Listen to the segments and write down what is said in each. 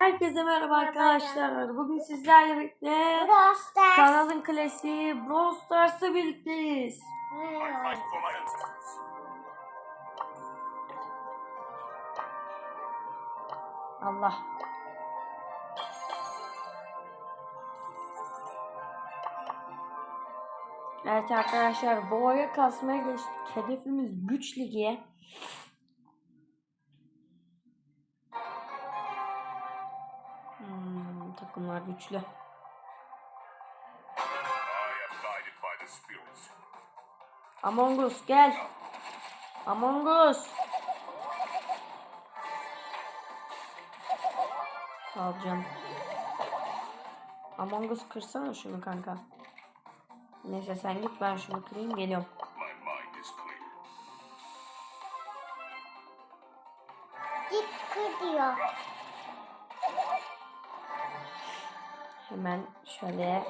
Herkese merhaba arkadaşlar. Bugün sizlerle birlikte kanalın klasiği Brawl Stars'ta birlikteyiz. Allah. Evet arkadaşlar boğaya kasmaya geçtik. Hedefimiz güç ligi. Takımlar güçlü. Among Us gel. Among Us. Canım. Among Us kırsana şunu kanka. Neyse sen git ben şunu kırayım geliyorum. Git kır diyor. Hemen şöyle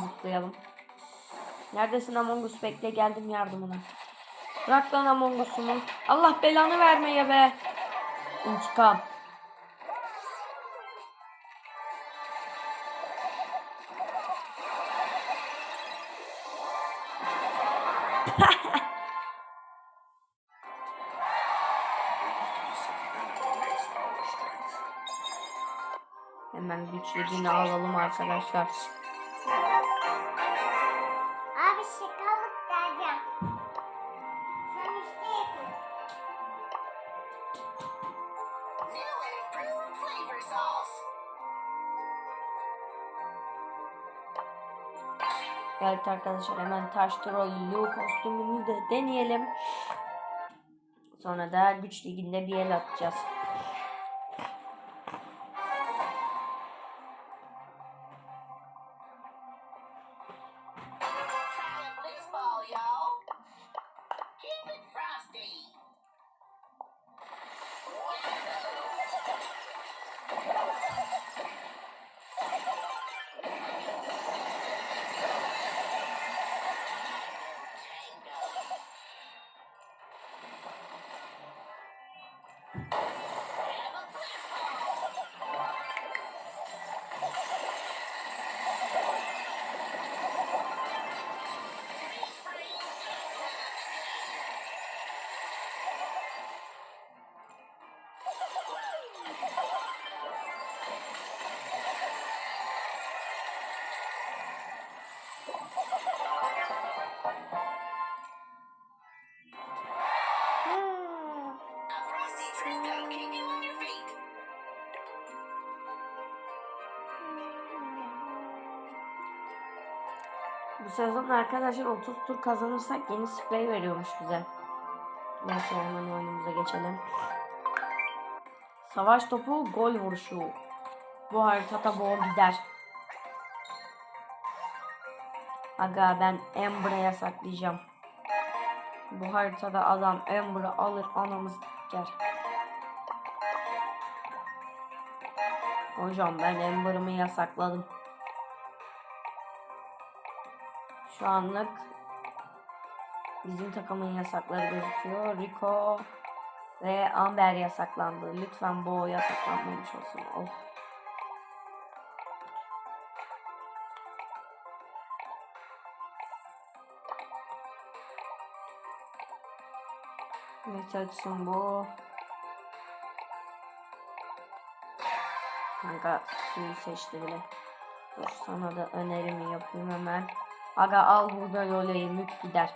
zıplayalım. Neredesin Among Us? Bekle geldim yardımına. Bırak lan Among Us'umu. Allah belanı vermeye be. İntikam. Weakness Hemen güç ligini alalım arkadaşlar. Abi şakalık geleceğim. Sen işte yapın. Evet arkadaşlar hemen taş trollü kostümümüzü de deneyelim. Sonra da güç liginde bir el atacağız. Sezon arkadaşlar 30 tur kazanırsak yeni sprey veriyormuş bize. Neyse hemen oyunumuza geçelim. Savaş topu gol vuruşu. Bu haritada bol gider. Aga ben Amber'a saklayacağım. Bu haritada adam Amber'ı alır anamız ger. Hocam ben Amber'ımı yasakladım. Şu anlık bizim takımın yasakları gözüküyor. Rico ve Amber yasaklandı. Lütfen Bo yasaklanmamış olsun. Oh. Çalışsın bu? Kanka suyu seçti bile. Dur sana da önerimi yapayım hemen. Aga al burada Lola'yı mük gider.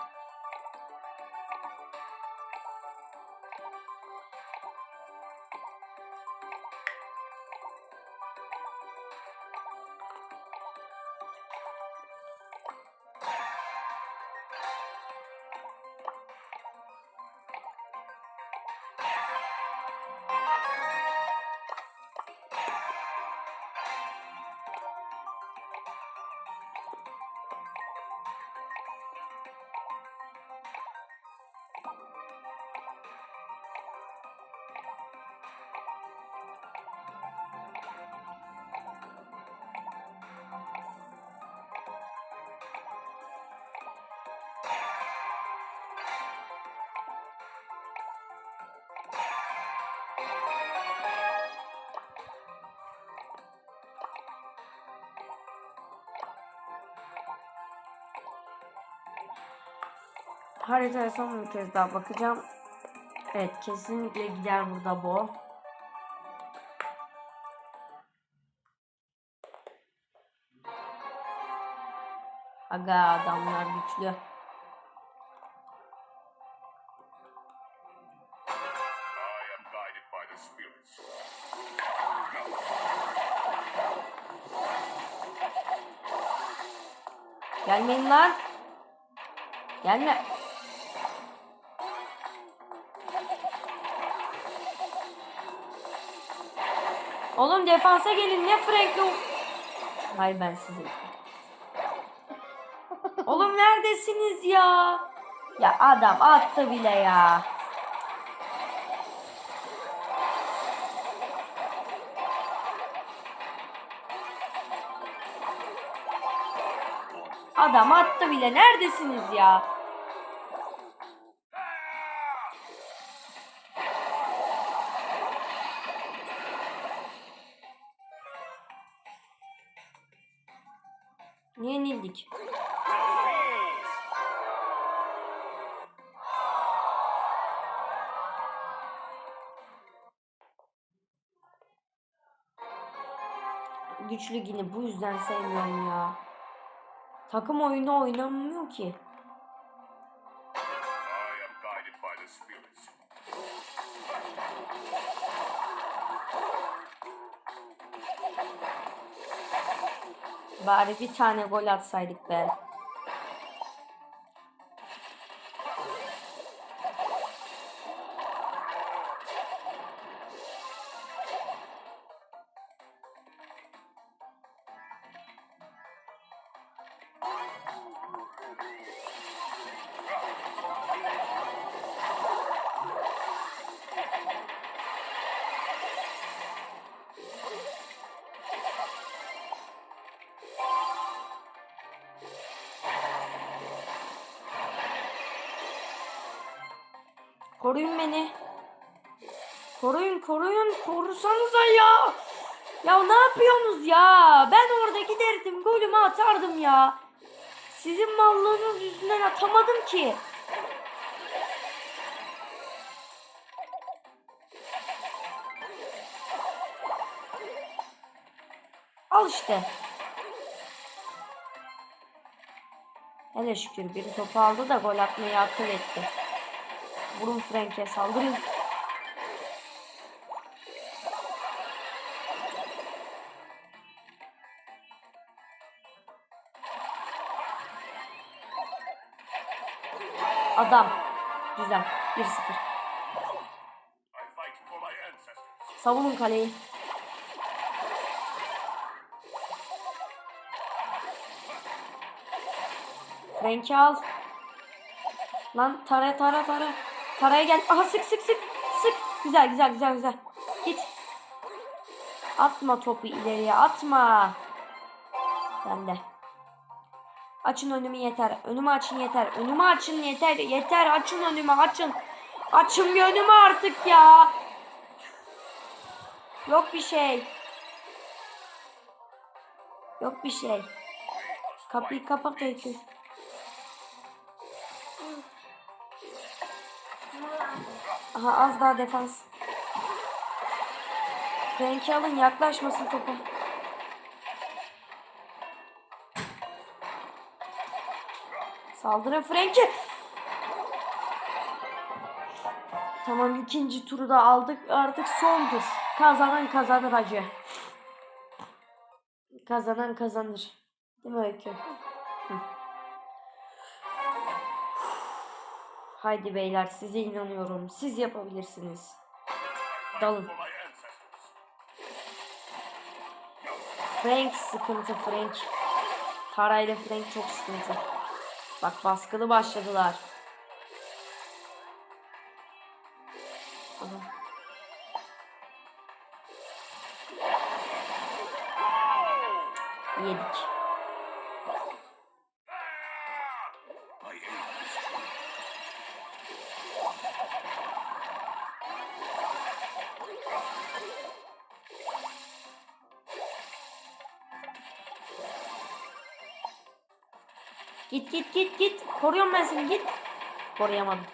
Haritaya son bir kez daha bakacağım. Evet kesinlikle gider burada bu. Aga adamlar güçlü. Gelmeyin lan. Gelme. Oğlum defansa gelin ne Frank'le Hay ben sizin. Oğlum neredesiniz ya? Ya adam attı bile ya. Adam attı bile. Neredesiniz ya? Niye yenildik? Güçlü yine bu yüzden sevmiyorum ya. Takım oyunu oynanmıyor ki. Bari bir tane gol atsaydık be. Koruyun beni. Koruyun koruyun korusanıza ya. Ya ne yapıyorsunuz ya? Ben orada giderdim golümü atardım ya. Sizin mallığınız yüzünden atamadım ki. Al işte. Hele şükür biri topu aldı da gol atmayı akıl etti. Vurun Frank'e saldırın. Adam. Güzel. 1-0. I fight for my ancestors. Savunun kaleyi. Frank'i al. Lan tara tara tara. Taraya gel. Aha sık sık sık. Sık. Güzel güzel güzel güzel. Git. Atma topu ileriye atma. Ben de. Açın önümü yeter. Önümü açın yeter. Önümü açın yeter. Yeter açın önümü açın. Açın önümü artık ya. Yok bir şey. Yok bir şey. Kapıyı kapat. Aha az daha defans. Frank'i alın yaklaşmasın topa. Saldırın Frank'i. Tamam ikinci turu da aldık. Artık son tur. Kazanan kazanır hacı. Kazanan kazanır. Değil mi Öykü? Hı. Haydi beyler size inanıyorum. Siz yapabilirsiniz. Dalın. Frank sıkıntı Frank. Tara ile Frank çok sıkıntı. Bak baskılı başladılar. Aha. Yedik. Git git git git. Koruyorum ben seni git. Koruyamadım.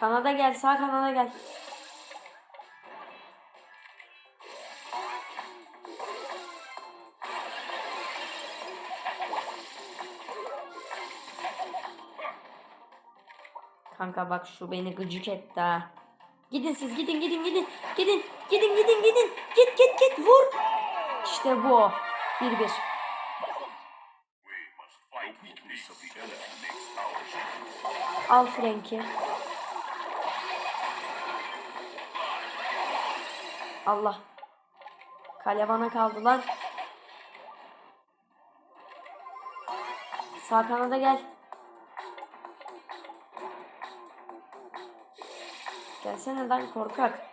Kanada gel, sağ kanada gel. Kanka bak şu beni gıcık etti ha. Gidin siz gidin gidin gidin. Gidin gidin gidin gidin. Git git git vur. İşte bu. Bir bir. We must fight. No weakness of the enemy makes our strength. Al Frank'i. Allah. Kale bana kaldı lan. Sağ kanada gel. Gelsene lan korkak.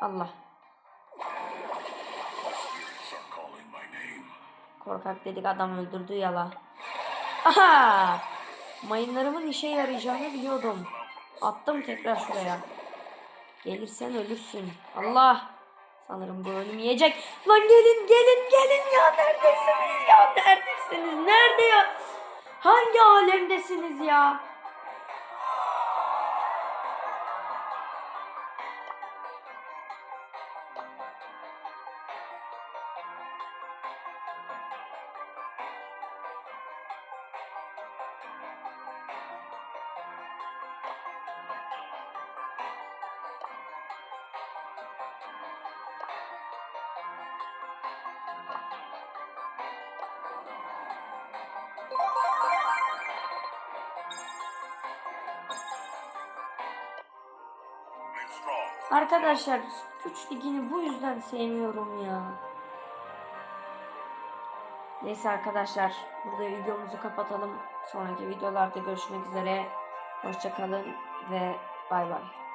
Allah. Korkak dedik adam öldürdü yala. Aha! Mayınlarımın işe yarayacağını biliyordum. Attım tekrar şuraya. Gelirsen ölürsün. Allah! Sanırım bu ölüm yiyecek. Lan gelin gelin gelin ya neredesiniz ya neredesiniz nerede ya? Hangi alemdesiniz ya? Arkadaşlar güç ligini bu yüzden sevmiyorum ya. Neyse arkadaşlar burada videomuzu kapatalım. Sonraki videolarda görüşmek üzere. Hoşçakalın ve bay bay.